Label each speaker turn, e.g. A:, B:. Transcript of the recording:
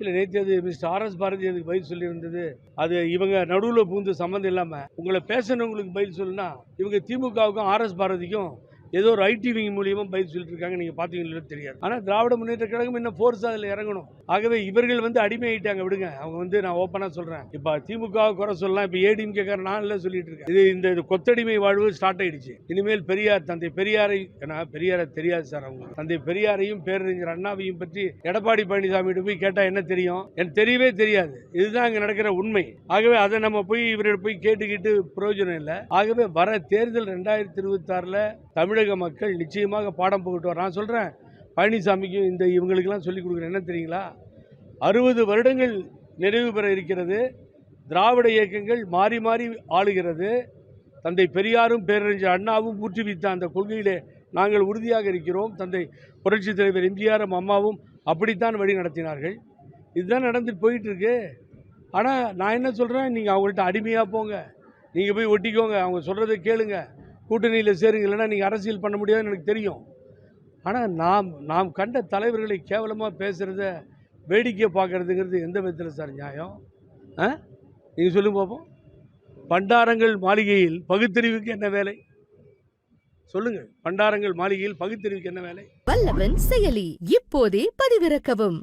A: இல்லை நேற்று அது மிஸ்டர் ஆர்எஸ் பாரதி அதுக்கு பதில் சொல்லியிருந்தது. அது இவங்க நடுவில் பூந்து சம்மந்தம் இல்லாமல் உங்களை பேசணுங்களுக்கு பதில் சொல்லுனா இவங்க திமுகவுக்கும் ஆர்எஸ் பாரதிக்கும் ஏதோ ஒரு ஐடி விங் மூலியமாக பதில் சொல்லிட்டு இருக்காங்க நீங்கள் பார்த்தீங்களோ தெரியாது. ஆனால் திராவிட முன்னேற்ற கழகம் இன்னும் ஃபோர்ஸ் அதில் இறங்கணும். ஆகவே இவர்கள் வந்து அடிமை ஆயிட்டாங்க விடுங்க. அவங்க வந்து நான் ஓப்பனாக சொல்கிறேன் இப்போ திமுக குறை சொல்லலாம் இப்போ ஏடிஎம் கேட்குற நான் இல்லை சொல்லிட்டு இருக்கேன். இது இந்த இது கொத்தடிமை வாழ்வு ஸ்டார்ட் ஆயிடுச்சு. இனிமேல் பெரியார் தந்தை பெரியாரை ஏன்னா பெரியாரை தெரியாது சார் அவங்க. தந்தை பெரியாரையும் பேரறிஞர் அண்ணாவையும் பற்றி எடப்பாடி பழனிசாமிகிட்ட போய் கேட்டால் என்ன தெரியும்? எனக்கு தெரியவே தெரியாது. இதுதான் அங்கே நடக்கிற உண்மை. ஆகவே அதை நம்ம போய் இவர்கிட்ட போய் கேட்டுக்கிட்டு பிரயோஜனம் இல்லை. ஆகவே வர தேர்தல் ரெண்டாயிரத்தி இருபத்தாறில் தமிழக மக்கள் நிச்சயமாக பாடம் புகட்டுவார். நான் சொல்கிறேன் பழனிசாமிக்கும் இந்த இவங்களுக்கெல்லாம் சொல்லிக் கொடுக்குறேன். என்ன தெரியுங்களா? அறுபது வருடங்கள் நிறைவு பெற இருக்கிறது. திராவிட இயக்கங்கள் மாறி மாறி ஆளுகிறது. தந்தை பெரியாரும் பேரறிஞர் அண்ணாவும் ஊற்றுவித்த அந்த கொள்கையிலே நாங்கள் உறுதியாக இருக்கிறோம். தந்தை புரட்சித் தலைவர் எம்ஜிஆரும் அம்மாவும் அப்படித்தான் வழி நடத்தினார்கள். இதுதான் நடந்துட்டு போயிட்டுருக்கு. ஆனால் நான் என்ன சொல்கிறேன் நீங்கள் அவங்கள்ட்ட அடிமையாக போங்க. நீங்கள் போய் ஒட்டிக்கோங்க. அவங்க சொல்கிறத கேளுங்கள் கூட்டணியில் சேருங்க இல்லைன்னா நீங்கள் அரசியல் பண்ண முடியாதுன்னு எனக்கு தெரியும். ஆனால் நாம் நாம் கண்ட தலைவர்களை கேவலமாக பேசுகிறத வேடிக்கை பார்க்குறதுங்கிறது எந்த விதத்தில் சார் நியாயம்? ஆ? நீங்கள் சொல்லுங்க பார்ப்போம் பண்டாரங்கள் மாளிகையில் பகுத்தறிவுக்கு என்ன வேலை? சொல்லுங்கள் பண்டாரங்கள் மாளிகையில் பகுத்தறிவுக்கு என்ன வேலை?
B: வல்லவன் செயலி இப்போதே பதிவிறக்கவும்.